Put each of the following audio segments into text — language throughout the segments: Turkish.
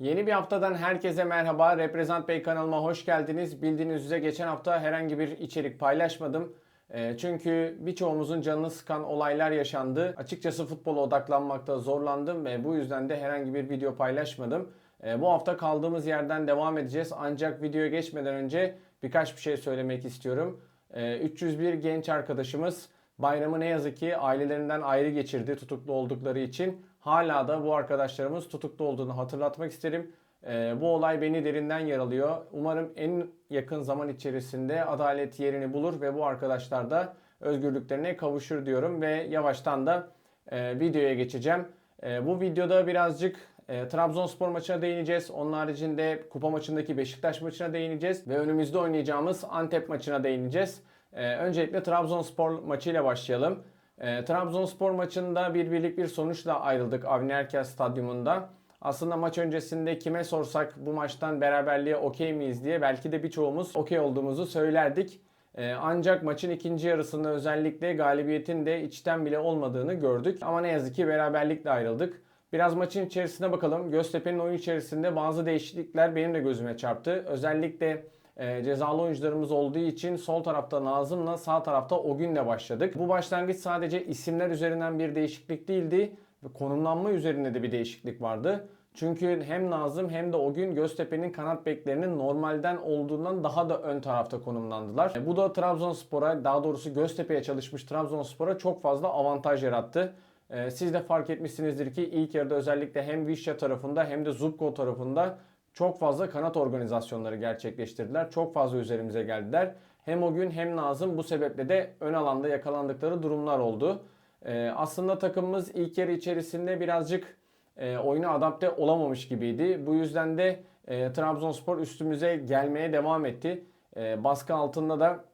Yeni bir haftadan herkese merhaba. Reprezent Bey kanalıma hoş geldiniz. Bildiğiniz üzere geçen hafta herhangi bir içerik paylaşmadım. Ee, Çünkü birçoğumuzun canını sıkan olaylar yaşandı. Açıkçası futbola odaklanmakta zorlandım ve bu yüzden de herhangi bir video paylaşmadım. Ee, Bu hafta kaldığımız yerden devam edeceğiz. Ancak videoya geçmeden önce birkaç bir şey söylemek istiyorum. Ee, 301 genç arkadaşımız bayramı ne yazık ki ailelerinden ayrı geçirdi tutuklu oldukları için. Hala da bu arkadaşlarımız tutuklu olduğunu hatırlatmak isterim. Ee, bu olay beni derinden yaralıyor. Umarım en yakın zaman içerisinde adalet yerini bulur ve bu arkadaşlar da özgürlüklerine kavuşur diyorum ve yavaştan da e, videoya geçeceğim. E, bu videoda birazcık e, Trabzonspor maçına değineceğiz. Onun haricinde kupa maçındaki Beşiktaş maçına değineceğiz ve önümüzde oynayacağımız Antep maçına değineceğiz. E, öncelikle Trabzonspor maçıyla başlayalım. E, Trabzonspor maçında bir birlik bir sonuçla ayrıldık Avni Erkel Stadyumunda. Aslında maç öncesinde kime sorsak bu maçtan beraberliğe okey miyiz diye belki de birçoğumuz okey olduğumuzu söylerdik. Ee, Ancak maçın ikinci yarısında özellikle galibiyetin de içten bile olmadığını gördük. Ama ne yazık ki beraberlikle ayrıldık. Biraz maçın içerisine bakalım. Göztepe'nin oyun içerisinde bazı değişiklikler benim de gözüme çarptı. Özellikle e, cezalı oyuncularımız olduğu için sol tarafta Nazım'la sağ tarafta Ogün'le başladık. Bu başlangıç sadece isimler üzerinden bir değişiklik değildi. Konumlanma üzerinde de bir değişiklik vardı. Çünkü hem Nazım hem de o gün Göztepe'nin kanat beklerinin normalden olduğundan daha da ön tarafta konumlandılar. Bu da Trabzonspor'a daha doğrusu Göztepe'ye çalışmış Trabzonspor'a çok fazla avantaj yarattı. E, Siz de fark etmişsinizdir ki ilk yarıda özellikle hem Vişya tarafında hem de Zubko tarafında çok fazla kanat organizasyonları gerçekleştirdiler. Çok fazla üzerimize geldiler. Hem o gün hem Nazım bu sebeple de ön alanda yakalandıkları durumlar oldu. E, Aslında takımımız ilk yarı içerisinde birazcık e, oyuna adapte olamamış gibiydi. Bu yüzden de e, Trabzonspor üstümüze gelmeye devam etti. E, baskı altında da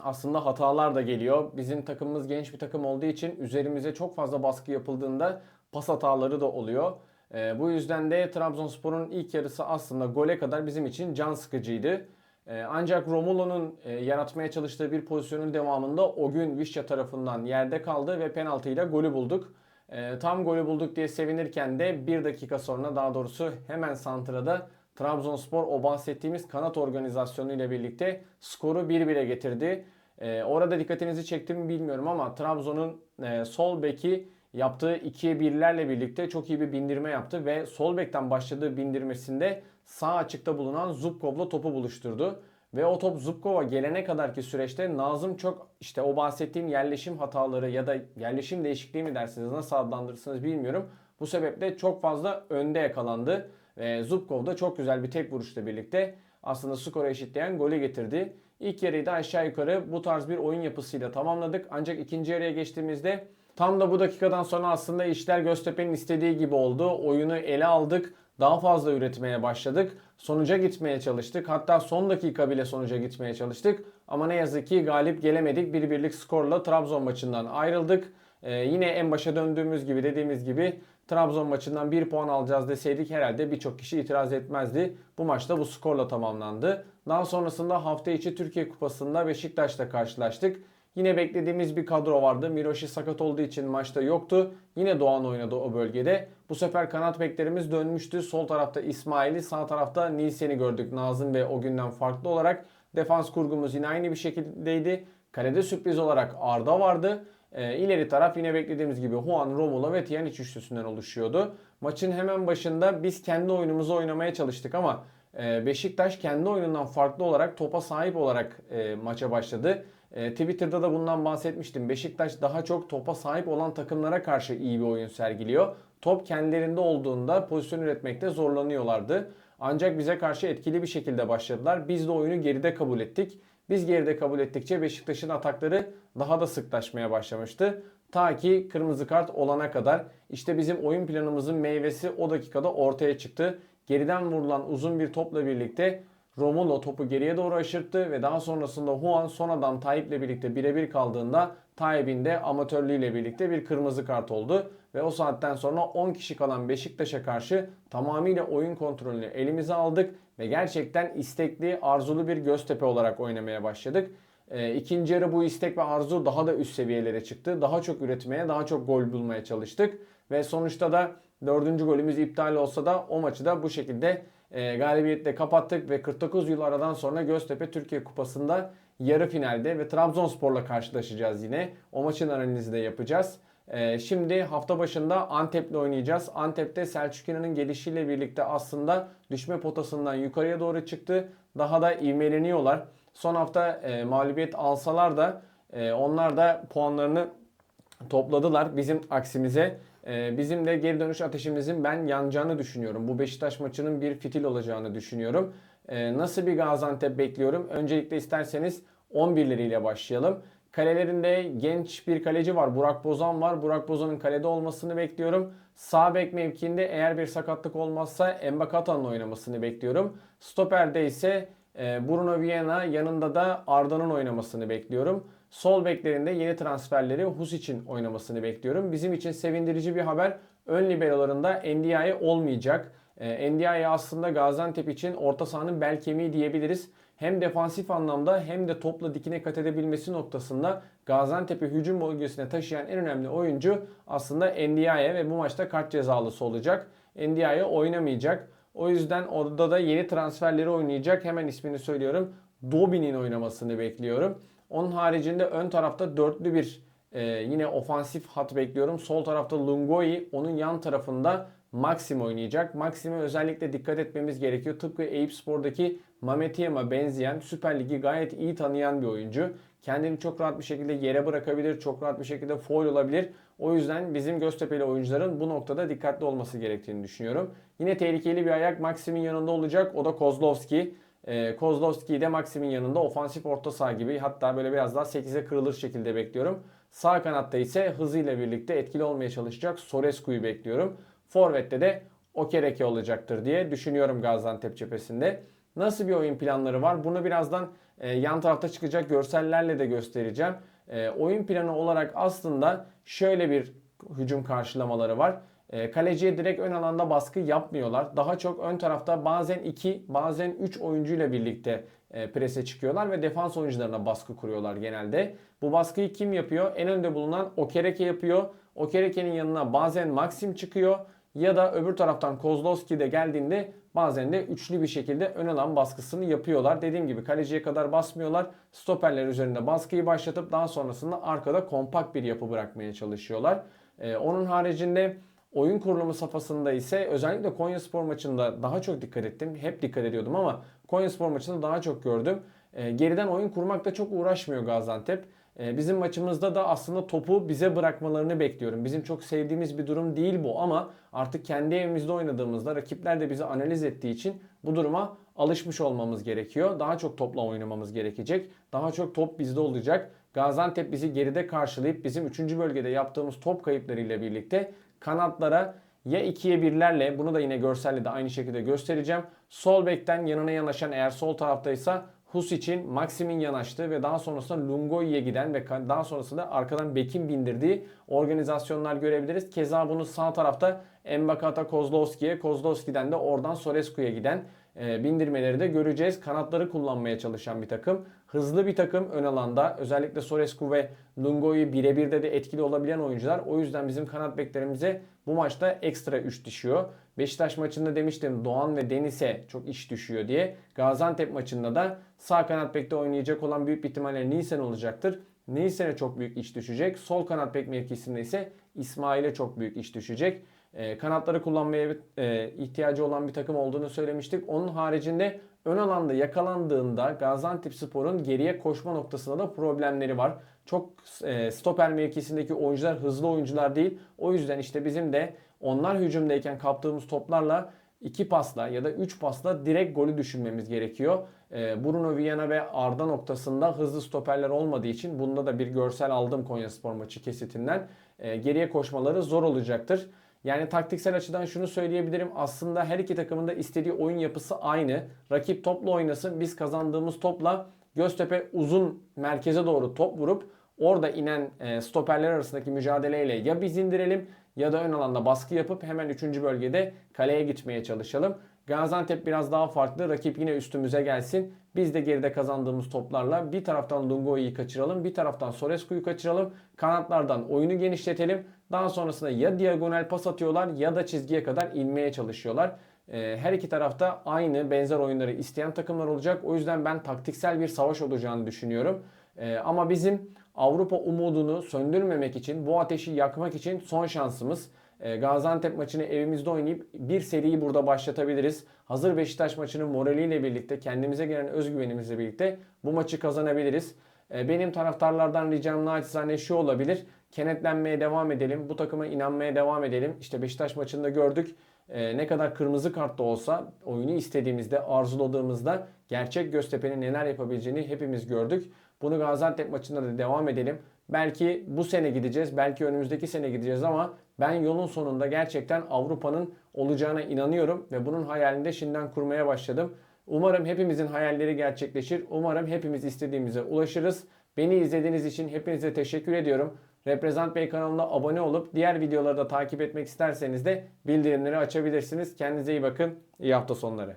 aslında hatalar da geliyor. Bizim takımımız genç bir takım olduğu için üzerimize çok fazla baskı yapıldığında pas hataları da oluyor. E, bu yüzden de Trabzonspor'un ilk yarısı aslında gole kadar bizim için can sıkıcıydı. E, ancak Romulo'nun e, yaratmaya çalıştığı bir pozisyonun devamında o gün Vişça tarafından yerde kaldı ve penaltıyla golü bulduk. E, tam golü bulduk diye sevinirken de bir dakika sonra daha doğrusu hemen santrada Trabzonspor o bahsettiğimiz kanat organizasyonu ile birlikte skoru 1-1'e getirdi. E, orada dikkatinizi çektim mi bilmiyorum ama Trabzon'un e, sol beki yaptığı 2'ye 1'lerle birlikte çok iyi bir bindirme yaptı ve sol bekten başladığı bindirmesinde sağ açıkta bulunan Zubkov'la topu buluşturdu. Ve o top Zubkova gelene kadarki süreçte Nazım çok işte o bahsettiğim yerleşim hataları ya da yerleşim değişikliği mi dersiniz nasıl adlandırırsınız bilmiyorum. Bu sebeple çok fazla önde yakalandı. Ve Zubkov da çok güzel bir tek vuruşla birlikte aslında skoru eşitleyen golü getirdi. İlk yarıyı da aşağı yukarı bu tarz bir oyun yapısıyla tamamladık. Ancak ikinci yarıya geçtiğimizde tam da bu dakikadan sonra aslında işler Göztepe'nin istediği gibi oldu. Oyunu ele aldık. Daha fazla üretmeye başladık. Sonuca gitmeye çalıştık. Hatta son dakika bile sonuca gitmeye çalıştık. Ama ne yazık ki galip gelemedik. Bir birlik skorla Trabzon maçından ayrıldık. Ee, yine en başa döndüğümüz gibi dediğimiz gibi Trabzon maçından 1 puan alacağız deseydik herhalde birçok kişi itiraz etmezdi. Bu maçta bu skorla tamamlandı. Daha sonrasında hafta içi Türkiye Kupası'nda Beşiktaş'la karşılaştık. Yine beklediğimiz bir kadro vardı. Miroşi sakat olduğu için maçta yoktu. Yine Doğan oynadı o bölgede. Bu sefer kanat beklerimiz dönmüştü. Sol tarafta İsmail'i, sağ tarafta Nisen'i gördük. Nazım ve o günden farklı olarak. Defans kurgumuz yine aynı bir şekildeydi. Kalede sürpriz olarak Arda vardı. E, ileri taraf yine beklediğimiz gibi Juan, Romulo ve Tiyanic üçlüsünden oluşuyordu. Maçın hemen başında biz kendi oyunumuzu oynamaya çalıştık ama e, Beşiktaş kendi oyunundan farklı olarak topa sahip olarak e, maça başladı. E, Twitter'da da bundan bahsetmiştim. Beşiktaş daha çok topa sahip olan takımlara karşı iyi bir oyun sergiliyor. Top kendilerinde olduğunda pozisyon üretmekte zorlanıyorlardı. Ancak bize karşı etkili bir şekilde başladılar. Biz de oyunu geride kabul ettik. Biz geride kabul ettikçe Beşiktaş'ın atakları daha da sıklaşmaya başlamıştı. Ta ki kırmızı kart olana kadar işte bizim oyun planımızın meyvesi o dakikada ortaya çıktı. Geriden vurulan uzun bir topla birlikte Romulo topu geriye doğru aşırttı ve daha sonrasında Juan son adam Tayyip'le birlikte birebir kaldığında Tayyip'in de amatörlüğüyle birlikte bir kırmızı kart oldu. Ve o saatten sonra 10 kişi kalan Beşiktaş'a karşı tamamıyla oyun kontrolünü elimize aldık ve gerçekten istekli, arzulu bir Göztepe olarak oynamaya başladık. E, ikinci yarı bu istek ve arzu daha da üst seviyelere çıktı. Daha çok üretmeye, daha çok gol bulmaya çalıştık. Ve sonuçta da Dördüncü golümüz iptal olsa da o maçı da bu şekilde e, galibiyetle kapattık ve 49 yıl aradan sonra Göztepe Türkiye Kupası'nda yarı finalde ve Trabzonspor'la karşılaşacağız yine. O maçın analizini de yapacağız. E, şimdi hafta başında Antep'le oynayacağız. Antep'te Selçuk İnan'ın gelişiyle birlikte aslında düşme potasından yukarıya doğru çıktı. Daha da ivmeleniyorlar. Son hafta e, mağlubiyet alsalar da e, onlar da puanlarını topladılar bizim aksimize. Ee, bizim de geri dönüş ateşimizin ben yanacağını düşünüyorum. Bu Beşiktaş maçının bir fitil olacağını düşünüyorum. Ee, nasıl bir Gaziantep bekliyorum? Öncelikle isterseniz 11'leriyle başlayalım. Kalelerinde genç bir kaleci var. Burak Bozan var. Burak Bozan'ın kalede olmasını bekliyorum. Sağ bek mevkiinde eğer bir sakatlık olmazsa Embakata'nın oynamasını bekliyorum. Stoper'de ise Bruno Viana yanında da Arda'nın oynamasını bekliyorum. Sol beklerinde yeni transferleri Husic'in oynamasını bekliyorum. Bizim için sevindirici bir haber. Ön liberolarında Ndiaye olmayacak. E, Ndiaye aslında Gaziantep için orta sahanın bel kemiği diyebiliriz. Hem defansif anlamda hem de topla dikine kat edebilmesi noktasında Gaziantep'i hücum bölgesine taşıyan en önemli oyuncu aslında Ndiaye ve bu maçta kart cezalısı olacak. Ndiaye oynamayacak. O yüzden orada da yeni transferleri oynayacak. Hemen ismini söylüyorum. Dobi'nin oynamasını bekliyorum. Onun haricinde ön tarafta dörtlü bir e, yine ofansif hat bekliyorum. Sol tarafta Lungoi, onun yan tarafında Maxim oynayacak. Maxim'e özellikle dikkat etmemiz gerekiyor. Tıpkı Eyüp Spor'daki Mehmet Yem'e benzeyen Süper Lig'i gayet iyi tanıyan bir oyuncu. Kendini çok rahat bir şekilde yere bırakabilir, çok rahat bir şekilde foul olabilir. O yüzden bizim Göztepe'li oyuncuların bu noktada dikkatli olması gerektiğini düşünüyorum. Yine tehlikeli bir ayak Maxim'in yanında olacak. O da Kozlovski. E, Kozlovski'yi de Maxim'in yanında ofansif orta saha gibi hatta böyle biraz daha 8'e kırılır şekilde bekliyorum. Sağ kanatta ise hızıyla birlikte etkili olmaya çalışacak Sorescu'yu bekliyorum. Forvet'te de Okereke olacaktır diye düşünüyorum Gaziantep cephesinde. Nasıl bir oyun planları var? Bunu birazdan e, yan tarafta çıkacak görsellerle de göstereceğim. E, oyun planı olarak aslında şöyle bir hücum karşılamaları var. E, kaleciye direkt ön alanda baskı yapmıyorlar. Daha çok ön tarafta bazen 2 bazen 3 oyuncuyla birlikte e, prese çıkıyorlar ve defans oyuncularına baskı kuruyorlar genelde. Bu baskıyı kim yapıyor? En önde bulunan Okereke yapıyor. Okereke'nin yanına bazen Maxim çıkıyor ya da öbür taraftan Kozlowski de geldiğinde bazen de üçlü bir şekilde ön alan baskısını yapıyorlar. Dediğim gibi kaleciye kadar basmıyorlar. Stoperler üzerinde baskıyı başlatıp daha sonrasında arkada kompakt bir yapı bırakmaya çalışıyorlar. Ee, onun haricinde oyun kurulumu safhasında ise özellikle Konya Spor maçında daha çok dikkat ettim. Hep dikkat ediyordum ama Konya Spor maçında daha çok gördüm. Ee, geriden oyun kurmakta çok uğraşmıyor Gaziantep. Ee, bizim maçımızda da aslında topu bize bırakmalarını bekliyorum. Bizim çok sevdiğimiz bir durum değil bu ama artık kendi evimizde oynadığımızda rakipler de bizi analiz ettiği için bu duruma alışmış olmamız gerekiyor. Daha çok topla oynamamız gerekecek. Daha çok top bizde olacak. Gaziantep bizi geride karşılayıp bizim 3. bölgede yaptığımız top kayıplarıyla birlikte kanatlara ya 2'ye 1'lerle bunu da yine görselle de aynı şekilde göstereceğim. Sol bekten yanına yanaşan eğer sol taraftaysa Hus için Maxim'in yanaştığı ve daha sonrasında Lungoi'ye giden ve daha sonrasında arkadan Bek'in bindirdiği organizasyonlar görebiliriz. Keza bunu sağ tarafta Embakata Kozlowski'ye, Kozlowski'den de oradan Sorescu'ya giden e, bindirmeleri de göreceğiz. Kanatları kullanmaya çalışan bir takım. Hızlı bir takım ön alanda. Özellikle Sorescu ve Lungo'yu birebir de de etkili olabilen oyuncular. O yüzden bizim kanat beklerimize bu maçta ekstra 3 düşüyor. Beşiktaş maçında demiştim Doğan ve Deniz'e çok iş düşüyor diye. Gaziantep maçında da sağ kanat bekte oynayacak olan büyük bir ihtimalle Nisan olacaktır. Nisan'e çok büyük iş düşecek. Sol kanat bek mevkisinde ise İsmail'e çok büyük iş düşecek. E, kanatları kullanmaya e, ihtiyacı olan bir takım olduğunu söylemiştik. Onun haricinde ön alanda yakalandığında Gaziantep Spor'un geriye koşma noktasında da problemleri var. Çok e, stoper mevkisindeki oyuncular hızlı oyuncular değil. O yüzden işte bizim de onlar hücumdayken kaptığımız toplarla iki pasla ya da üç pasla direkt golü düşünmemiz gerekiyor. E, Bruno Viana ve Arda noktasında hızlı stoperler olmadığı için bunda da bir görsel aldım Konya Spor maçı kesitinden. E, geriye koşmaları zor olacaktır. Yani taktiksel açıdan şunu söyleyebilirim. Aslında her iki takımın da istediği oyun yapısı aynı. Rakip topla oynasın. Biz kazandığımız topla Göztepe uzun merkeze doğru top vurup orada inen e, stoperler arasındaki mücadeleyle ya biz indirelim ya da ön alanda baskı yapıp hemen 3. bölgede kaleye gitmeye çalışalım. Gaziantep biraz daha farklı. Rakip yine üstümüze gelsin. Biz de geride kazandığımız toplarla bir taraftan Lungo'yu kaçıralım. Bir taraftan Sorescu'yu kaçıralım. Kanatlardan oyunu genişletelim. Daha sonrasında ya diagonal pas atıyorlar ya da çizgiye kadar inmeye çalışıyorlar. Ee, Her iki tarafta aynı benzer oyunları isteyen takımlar olacak. O yüzden ben taktiksel bir savaş olacağını düşünüyorum. Ee, Ama bizim Avrupa umudunu söndürmemek için, bu ateşi yakmak için son şansımız. Ee, Gaziantep maçını evimizde oynayıp bir seriyi burada başlatabiliriz. Hazır Beşiktaş maçının moraliyle birlikte, kendimize gelen özgüvenimizle birlikte bu maçı kazanabiliriz. Ee, Benim taraftarlardan ricam naçizane şu olabilir. Kenetlenmeye devam edelim. Bu takıma inanmaya devam edelim. İşte Beşiktaş maçında gördük. Ee, ne kadar kırmızı kart da olsa oyunu istediğimizde, arzuladığımızda gerçek Göztepe'nin neler yapabileceğini hepimiz gördük. Bunu Gaziantep maçında da devam edelim. Belki bu sene gideceğiz, belki önümüzdeki sene gideceğiz ama ben yolun sonunda gerçekten Avrupa'nın olacağına inanıyorum ve bunun hayalini de şimdiden kurmaya başladım. Umarım hepimizin hayalleri gerçekleşir. Umarım hepimiz istediğimize ulaşırız. Beni izlediğiniz için hepinize teşekkür ediyorum. Reprezent Bey kanalına abone olup diğer videoları da takip etmek isterseniz de bildirimleri açabilirsiniz. Kendinize iyi bakın. İyi hafta sonları.